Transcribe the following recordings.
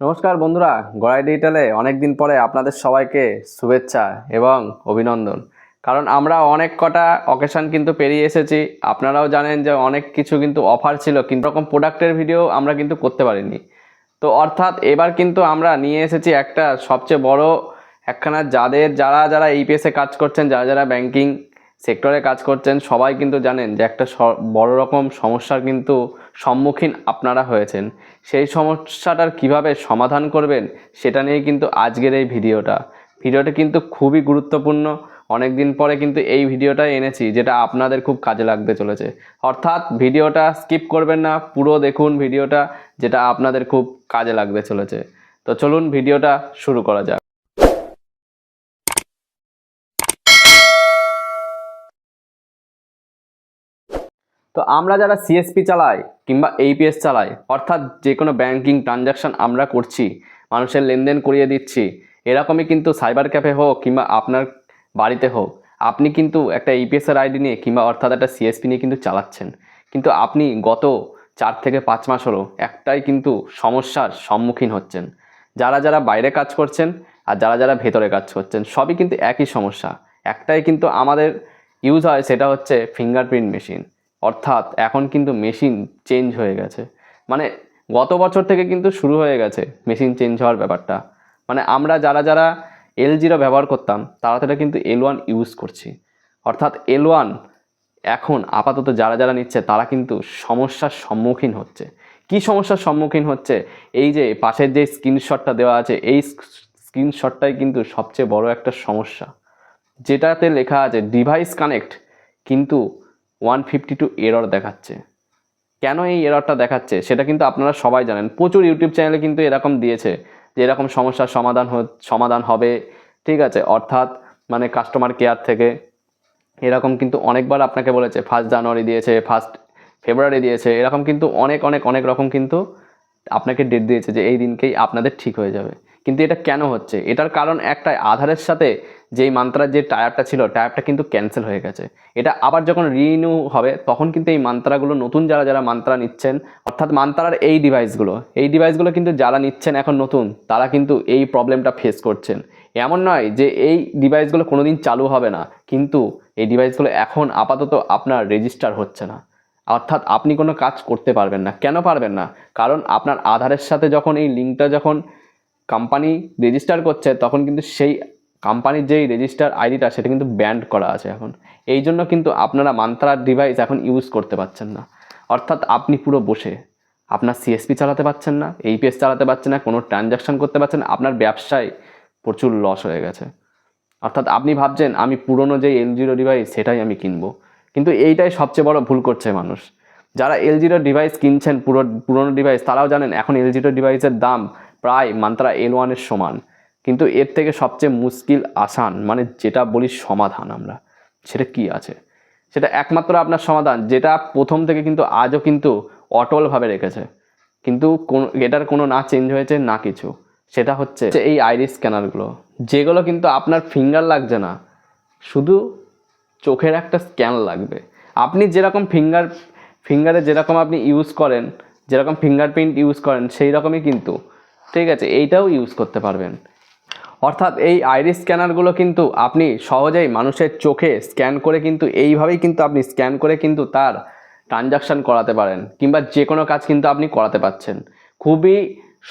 নমস্কার বন্ধুরা, গড়াই ডিজিটালে অনেক দিন পরে আপনাদের সবাইকে শুভেচ্ছা এবং অভিনন্দন। কারণ আমরা অনেক কটা অকেশন কিন্তু পেরিয়ে এসেছি। আপনারাও জানেন যে অনেক কিছু কিন্তু অফার ছিল, কিন্তু রকম প্রোডাক্টের ভিডিও আমরা কিন্তু করতে পারিনি। তো অর্থাৎ এবার কিন্তু আমরা নিয়ে এসেছি একটা সবচেয়ে বড়, একখানা যাদের যারা যারা ইপিএসে কাজ করছেন, যারা যারা ব্যাংকিং সেক্টরে কাজ করছেন, সবাই কিন্তু জানেন যে একটা বড় রকম সমস্যার কিন্তু সম্মুখীন আপনারা হয়েছেন। সেই সমস্যাটার কীভাবে সমাধান করবেন সেটা নিয়ে কিন্তু আজকের এই ভিডিওটা। ভিডিওটা কিন্তু খুবই গুরুত্বপূর্ণ। অনেক দিন পরে কিন্তু এই ভিডিওটা এনেছি, যেটা আপনাদের খুব কাজে লাগতে চলেছে। অর্থাৎ ভিডিওটা স্কিপ করবেন না, পুরো দেখুন ভিডিওটা, যেটা আপনাদের খুব কাজে লাগতে চলেছে। তো চলুন ভিডিওটা শুরু করা যাক। তো আমরা যারা সিএসপি চালাই কিংবা এইপিএস চালাই, অর্থাৎ যে কোনো ব্যাংকিং ট্রানজাকশন আমরা করছি, মানুষের লেনদেন করিয়ে দিচ্ছি, এরকমই কিন্তু সাইবার ক্যাফে হোক কিংবা আপনার বাড়িতে হোক, আপনি কিন্তু একটা ইপিএস এর আইডি নিয়ে কিংবা অর্থাৎ একটা সিএসপি নিয়ে কিন্তু চালাচ্ছেন। কিন্তু আপনি গত চার থেকে পাঁচ মাস হলো একটাই কিন্তু সমস্যার সম্মুখীন হচ্ছেন। যারা যারা বাইরে কাজ করছেন আর যারা যারা ভেতরে কাজ করছেন, সবই কিন্তু একই সমস্যা। একটাই কিন্তু আমাদের ইউজ হয় সেটা হচ্ছে ফিঙ্গারপ্রিন্ট মেশিন অর্থাৎ এখন কিন্তু মেশিন চেঞ্জ হয়ে গেছে। মানে গত বছর থেকে কিন্তু শুরু হয়ে গেছে মেশিন চেঞ্জ হওয়ার ব্যাপারটা। মানে আমরা যারা যারা এল জিরো ব্যবহার করতাম, তারা সেটা কিন্তু এল ওয়ান ইউজ করছি। অর্থাৎ এল ওয়ান এখন আপাতত যারা যারা নিচ্ছে, তারা কিন্তু সমস্যার সম্মুখীন হচ্ছে। কি সমস্যার সম্মুখীন হচ্ছে? এই যে পাশের যে স্ক্রিনশটটা দেওয়া আছে, এই স্ক্রিনশটটাই কিন্তু সবচেয়ে বড় একটা সমস্যা। যেটাতে লেখা আছে, ডিভাইস কানেক্ট কিন্তু ওয়ান ফিফটি টু এরর দেখাচ্ছে। কেন এই এররটা দেখাচ্ছে? সেটা কিন্তু আপনারা সবাই জানেন। প্রচুর ইউটিউব চ্যানেলে কিন্তু এরকম দিয়েছে যে এরকম সমস্যার সমাধান সমাধান হবে। ঠিক আছে? অর্থাৎ মানে কাস্টমার কেয়ার থেকে। এরকম কিন্তু অনেকবার আপনাকে বলেছে ফার্স্ট জানুয়ারি দিয়েছে ফার্স্ট ফেব্রুয়ারি দিয়েছে। এরকম কিন্তু অনেক অনেক অনেক রকম কিন্তু আপনাকে ডেট দিয়েছে যে এই দিনকেই আপনাদের ঠিক হয়ে যাবে। কিন্তু এটা কেন হচ্ছে? এটার কারণ একটাই আধারের সাথে যেই মান্ত্রার যে টায়ারটা ছিল টায়ারটা কিন্তু ক্যান্সেল হয়ে গেছে। এটা আবার যখন রিনিউ হবে, তখন কিন্তু এই মান্ত্রাগুলো নতুন যারা যারা মান্ত্রা নিচ্ছেন, অর্থাৎ মান্ত্রার এই ডিভাইসগুলো এই ডিভাইসগুলো কিন্তু যারা নিচ্ছেন এখন নতুন, তারা কিন্তু এই প্রবলেমটা ফেস করছেন। এমন নয় যে এই ডিভাইসগুলো কোনো দিন চালু হবে না, কিন্তু এই ডিভাইসগুলো এখন আপাতত আপনার রেজিস্টার হচ্ছে না। অর্থাৎ আপনি কোনো কাজ করতে পারবেন না। কেন পারবেন না? কারণ আপনার আধারের সাথে যখন এই লিঙ্কটা যখন কোম্পানি রেজিস্টার করছে, তখন কিন্তু সেই কোম্পানির যেই রেজিস্টার আইডিটা সেটা কিন্তু ব্যান্ড করা আছে এখন। এই জন্য কিন্তু আপনারা মান্ত্রার ডিভাইস এখন ইউজ করতে পারছেন না। অর্থাৎ আপনি পুরো বসে, আপনার সিএসপি চালাতে পারছেন না এইপিএস চালাতে পারছেন না, কোনো ট্রানজাকশন করতে পারছেন না, আপনার ব্যবসায় প্রচুর লস হয়ে গেছে। অর্থাৎ আপনি ভাবছেন, আমি পুরনো যে এল জিরো ডিভাইস সেটাই আমি কিনবো। কিন্তু এইটাই সবচেয়ে বড় ভুল করছে মানুষ। যারা এল জিরো ডিভাইস কিনছেন, পুরো, পুরনো ডিভাইস তারাও জানেন, এখন এল জিরো ডিভাইসের দাম প্রায় মান্ত্রা এল ওয়ানের সমান। কিন্তু এর থেকে সবচেয়ে মুশকিল আসান মানে যেটা বলি সমাধান আমরা, সেটা কি আছে? সেটা একমাত্র আপনার সমাধান, যেটা প্রথম থেকে কিন্তু আজও কিন্তু অটলভাবে রেখেছে। কিন্তু কোন, এটার কোনো না চেঞ্জ হয়েছে, না কিছু। সেটা হচ্ছে এই আইরিস স্ক্যানারগুলো যেগুলো কিন্তু আপনার ফিঙ্গার লাগছে না, শুধু চোখের একটা স্ক্যান লাগবে। আপনি যেরকম ফিঙ্গার ফিঙ্গারে যেরকম আপনি ইউজ করেন, যেরকম ফিঙ্গারপ্রিন্ট ইউজ করেন সেই রকমই কিন্তু ঠিক আছে, এইটাও ইউজ করতে পারবেন। অর্থাৎ এই আইরিস স্ক্যানারগুলো কিন্তু আপনি সহজেই মানুষের চোখে স্ক্যান করে কিন্তু এইভাবেই কিন্তু আপনি স্ক্যান করে কিন্তু তার ট্রানজাকশান করাতে পারেন, কিংবা যে কোনো কাজ কিন্তু আপনি করাতে পারছেন। খুবই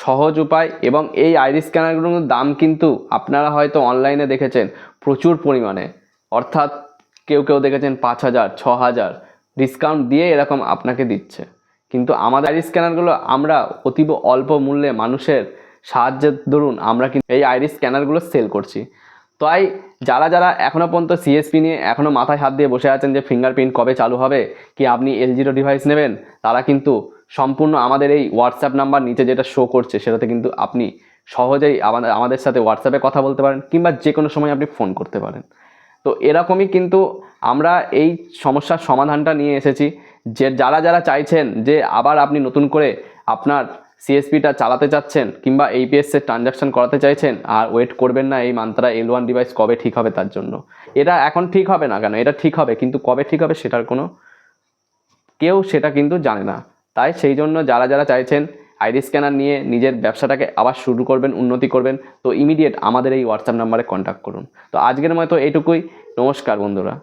সহজ উপায় এবং এই আইরিস স্ক্যানারগুলোর দাম কিন্তু আপনারা হয়তো অনলাইনে দেখেছেন প্রচুর পরিমাণে। অর্থাৎ কেউ কেউ দেখেছেন পাঁচ হাজার, ছ হাজার ডিসকাউন্ট দিয়ে এরকম আপনাকে দিচ্ছে। কিন্তু আমাদের আইরিস স্ক্যানারগুলো আমরা অতীব অল্প মূল্যে মানুষের সাহায্যের দরুন আমরা কিন্তু এই আইরিস স্ক্যানারগুলো সেল করছি। তাই যারা যারা এখনও পর্যন্ত সিএসপি নিয়ে এখনও মাথায় হাত দিয়ে বসে আছেন যে ফিঙ্গারপ্রিন্ট কবে চালু হবে, কি আপনি এল জিরো ডিভাইস নেবেন, তারা কিন্তু সম্পূর্ণ আমাদের এই হোয়াটসঅ্যাপ নাম্বার নিচে যেটা শো করছে সেটাতে কিন্তু আপনি সহজেই আমাদের আমাদের সাথে হোয়াটসঅ্যাপে কথা বলতে পারেন কিংবা যে কোনো সময় আপনি ফোন করতে পারেন। তো এরকমই কিন্তু আমরা এই সমস্যার সমাধানটা নিয়ে এসেছি। যে যারা যারা চাইছেন যে আবার আপনি নতুন করে আপনার সিএসপিটা চালাতে চাচ্ছেন কিংবা এইপিএস এর ট্রানজাকশন করাতে চাইছেন আর ওয়েট করবেন না এই মান্ত্রা এল ওয়ান ডিভাইস কবে ঠিক হবে তার জন্য। এটা এখন ঠিক হবে না কেন? এটা ঠিক হবে, কিন্তু কবে ঠিক হবে সেটার কোনো কেউ সেটা কিন্তু জানে না। তাই সেই জন্য যারা যারা চাইছেন আইডি স্ক্যানার নিয়ে নিজের ব্যবসাটাকে আবার শুরু করবেন, উন্নতি করবেন। তো ইমিডিয়েট আমাদের এই হোয়াটসঅ্যাপ নাম্বারে কন্ট্যাক্ট করুন। তো আজকের মতো এইটুকুই। নমস্কার বন্ধুরা।